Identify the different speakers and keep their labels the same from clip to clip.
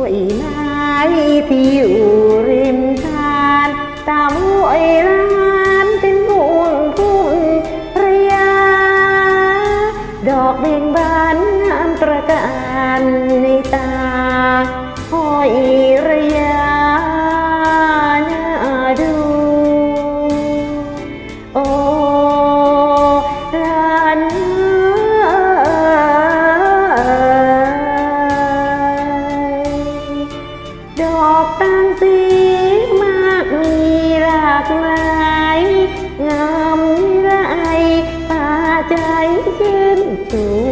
Speaker 1: วยนายที่อยู่ริมทานตามห้วยล้านเป็นพวงพุ่งระยา ดอกเบ่งบานงามตระการในตาห้อยระ ชื่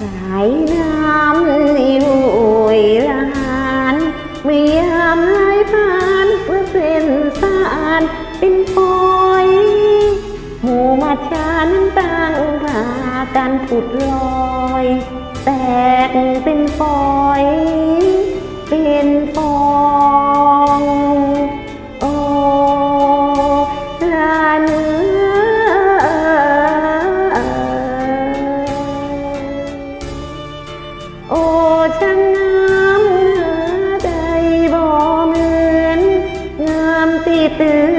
Speaker 1: สายน้ำในห้วยลานไม่ยามไหลผ่านเพื่อเส้นสานเป็นฝอยหมู่มาชานั้นต่างพากันผุดลอย แตกเป็นฝอย โอ้ช่างงามหน้าใจบ่เหมือนงามตีตื่น